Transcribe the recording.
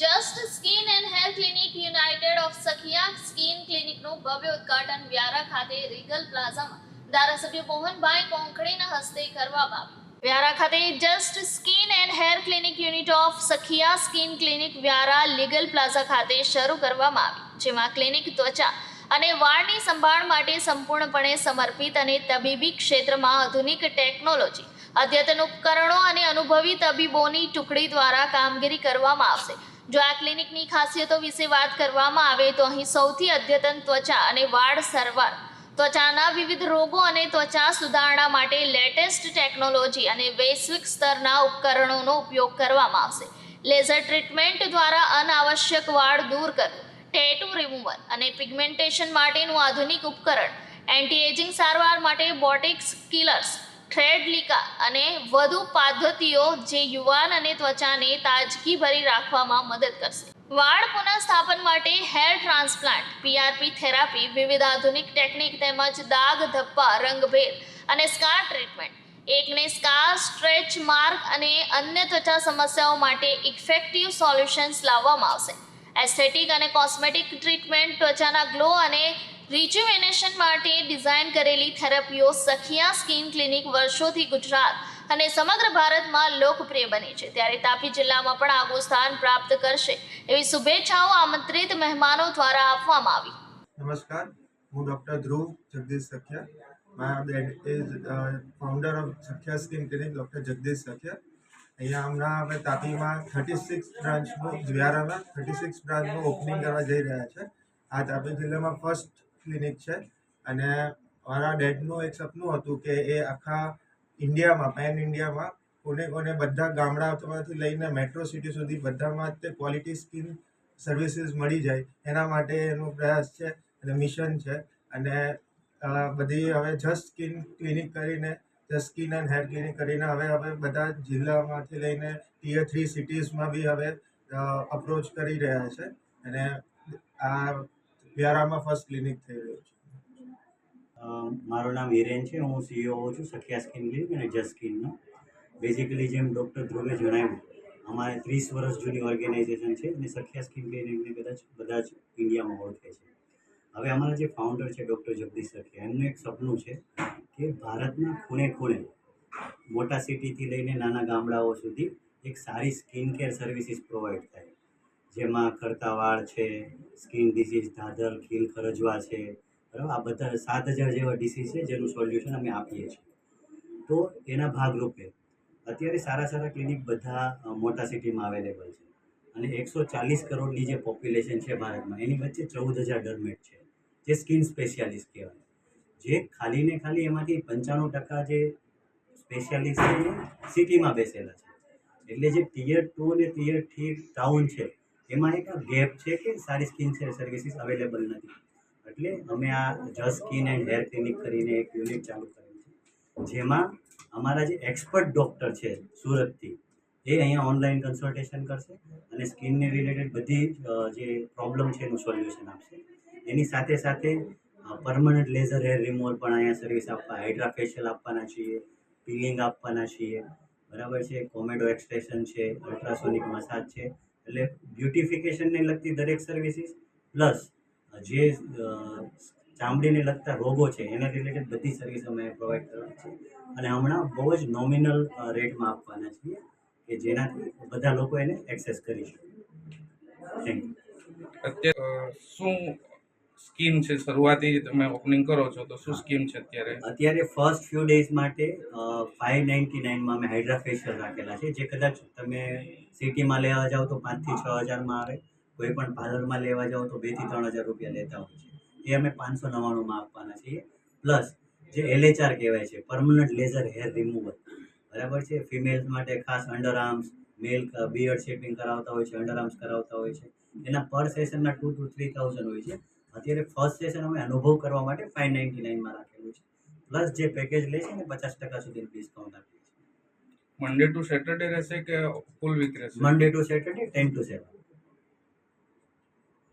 Just skin and hair clinic united of Sakhiya skin ક્લિનિકનું ભવ્ય ઉદ્ઘાટન વ્યારા ખાતે રીગલ પ્લાઝામાં. ધારાસભ્ય મોહનભાઈ કોંકણીના હસ્તે કરવામાં આવ્યું. વ્યારા ખાતે just skin and hair clinic unit of Sakhiya skin clinic Vyara legal plaza ખાતે શરૂ કરવામાં આવી. જેમાં ક્લિનિક ત્વચા અને વાળની સંભાળ માટે સંપૂર્ણપણે સમર્પિત અને તબીબી ક્ષેત્રમાં આધુનિક ટેકનોલોજી, અદ્યતન ઉપકરણો અને અનુભવી તબીબોની ટુકડી દ્વારા કામગીરી કરવામાં આવશે. જો આ ક્લિનિકની ખાસિયતો વિશે વાત કરવામાં આવે તો અહીં સૌથી અદ્યતન ત્વચા અને વાળ સારવાર. ત્વચાના વિવિધ રોગો અને ત્વચા સુધારણા માટે લેટેસ્ટ ટેકનોલોજી અને વૈશ્વિક સ્તરના ઉપકરણોનો ઉપયોગ કરવામાં આવશે. લેઝર ટ્રીટમેન્ટ દ્વારા અનાવશ્યક વાળ દૂર કરવું, ટેટુ રિમૂવર અને પિગમેન્ટેશન માટેનું આધુનિક ઉપકરણ એન્ટી એજિંગ સારવાર માટે બોટિક્સ કિલર્સ થ્રેડ લીકા અને વધુ પદ્ધતિઓ જે યુવાન અને ત્વચાને તાજગીભરી રાખવામાં મદદ કરશે. વાળ પુનઃસ્થાપન માટે હેર ટ્રાન્સપ્લાન્ટ પીઆરપી થેરાપી, વિવિધ આધુનિક ટેકનિક તેમજ દાગ, ધપ્પા રંગભેદ અને સ્કાર ટ્રીટમેન્ટ. એકને સ્કાર સ્ટ્રેચ માર્ક અને અન્ય ત્વચા સમસ્યાઓ માટે ઇફેક્ટિવ સોલ્યુશન્સ લાવવામાં આવશે. એસ્થેટિક અને કોસ્મેટિક ટ્રીટમેન્ટ ત્વચાના ગ્લો અને રિજ્યુવેનેશન માટે ડિઝાઇન કરેલી થેરપીઓ સખિયા સ્કિન ક્લિનિક વર્ષોથી ગુજરાત અને સમગ્ર ભારતમાં લોકપ્રિય બની છે. ત્યારે તાપી જિલ્લામાં પણ આગવું સ્થાન પ્રાપ્ત કરશે એવી શુભેચ્છાઓ આમંત્રિત મહેમાનો દ્વારા આપવામાં આવી. નમસ્કાર. હું doctor Dhruv Jagdish Sakhiya. My is founder of Sakhiya skin clinic doctor Jagdish Sakhiya. અહીંયા હમણાં અમે તાપીમાં થર્ટી સિક્સ બ્રાન્ચનું દ્વારામાં થર્ટી સિક્સ બ્રાન્ચનું ઓપનિંગ કરવા જઈ રહ્યા છે. આ તાપી જિલ્લામાં ફર્સ્ટ ક્લિનિક છે. અને મારા ડેડનું એક સપનું હતું કે એ આખા ઇન્ડિયામાં પેન ઇન્ડિયામાં કોને કોને બધા ગામડાઓમાંથી લઈને મેટ્રો સિટી સુધી બધામાં તે ક્વોલિટી સ્કીન સર્વિસીસ મળી જાય. એના માટે એનો પ્રયાસ છે અને મિશન છે. અને બધી હવે જસ્ટ સ્કિન ક્લિનિક કરીને just skin and hair clinic કરીને હવે હવે બધા જિલ્લામાંથી લઈને ટીયર થ્રી સિટીઝમાં બી હવે અપ્રોચ કરી રહ્યા છે. અને આ વ્યારામાં ફર્સ્ટ ક્લિનિક થઈ રહ્યું છે. મારું નામ હિરેન છે. હું સીઈઓ છું, સખિયા સ્કિન ક્લિનિક અને જસ્ટ સ્કિનનો બેઝિકલી જેમ ડૉક્ટર ધ્રુવે જણાવ્યું, અમારે ત્રીસ વર્ષ જૂની ઓર્ગેનાઇઝેશન છે અને સખિયા સ્કિન ક્લિનિકને કદાચ બધા જ ઇન્ડિયામાં ઓળખે છે. હવે અમારા જે ફાઉન્ડર છે ડૉક્ટર જગદીશ સખિયા, એમનું એક સપનું છે કે ભારતના ખૂણે ખૂણે, મોટા સિટીથી લઈને નાના ગામડાઓ સુધી એક સારી સ્કિન કેર સર્વિસીસ પ્રોવાઈડ થાય. જેમાં ખરતા વાળ છે સ્કિન ડિસીઝ ધાધર ખીલ ખરજવા છે, બરાબર? આ બધા સાત હજાર જેવા ડિસીઝ છે જેનું સોલ્યુશન અમે આપીએ છીએ. તો એના ભાગરૂપે અત્યારે સારા સારા ક્લિનિક બધા મોટા સિટીમાં અવેલેબલ છે. અને એકસો ચાલીસ કરોડની જે પોપ્યુલેશન છે ભારતમાં, એની વચ્ચે ચૌદ હજાર ડરમેટ છે, જે સ્કિન સ્પેશિયાલિસ્ટ કહેવાય. જે ખાલી ને ખાલી એમાંથી પંચાણું ટકા જે સ્પેશિયાલિસ્ટ છે સિટીમાં બેસેલા છે. એટલે જે ટિયર ટુ અને ટીયર થ્રી ટાઉન છે એમાં એક ગેપ છે કે સારી સ્કિન સર્વિસીસ અવેલેબલ નથી. એટલે અમે આ just skin and hair clinic કરીને એક યુનિટ ચાલુ કરેલ છે. જેમાં અમારા જે એક્સપર્ટ ડૉક્ટર છે સુરતથી એ અહીંયા ઓનલાઈન કન્સલ્ટેશન કરશે અને સ્કિનને રિલેટેડ બધી જ, પ્રોબ્લેમ છે એનું સોલ્યુશન આપશે. એની સાથે સાથે પરમનન્ટ લેઝર હેર રિમૂવલ પણ અહીંયા સર્વિસ આપવા હાઇડ્રા ફેશિયલ આપવાના છીએ પીલિંગ આપવાના છીએ. બરાબર છે કોમેડો એક્સપ્રેશન છે અલ્ટ્રાસોનિક મસાજ છે. એટલે બ્યુટિફિકેશનને લગતી દરેક સર્વિસીસ પ્લસ જે ચામડીને લગતા રોગો છે, એને રિલેટેડ બધી સર્વિસ અમે પ્રોવાઈડ કરવાની છે. અને હમણાં બહુ જ નોમિનલ રેટમાં આપવાના છીએ કે જેનાથી બધા લોકો એને એક્સેસ કરી શકે. થેન્ક યુ શું સ્કીમ છે શરૂઆતી તમે ઓપનિંગ કરો છો, તો શું સ્કીમ છે અત્યારે? અત્યારે ફર્સ્ટ ફ્યુ ડેઝ માટે ફાઇવ નાઇન્ટી નાઇનમાં અમે હાઇડ્રા ફેશિયલ રાખેલા છે, જે કદાચ તમે સિટીમાં લેવા જાઓ તો પાંચથી છ હજારમાં આવે, કોઈ પણ પાર્લરમાં લેવા જાઓ તો બેથી ત્રણ હજાર રૂપિયા લેતા હોય છે. એ અમે પાંચસો નવ્વાણુંમાં આપવાના છીએ. પ્લસ જે એલએચઆર કહેવાય છે પરમનન્ટ લેઝર હેર રિમૂવલ બરાબર છે? ફિમેલ્સ માટે ખાસ under arms male beard shaping કરાવતા હોય છે અંડર આર્મ્સ કરાવતા હોય છે. એના પર સેશનના ટુ ટુ થ્રી થાઉઝન્ડ હોય છે. અત્યારે ફર્સ્ટ સેશન અમે અનુભવ કરવા માટે ફાઇવ નાઇન્ટી નાઇનમાં રાખેલું છે. પ્લસ જે પેકેજ લે છે ને પચાસ ટકા સુધી ડિસ્કાઉન્ટ આપીએ છીએ. મંડે ટુ સેટરડે રહેશે કે ફૂલ વીક રહેશે? Monday to Saturday ten to seven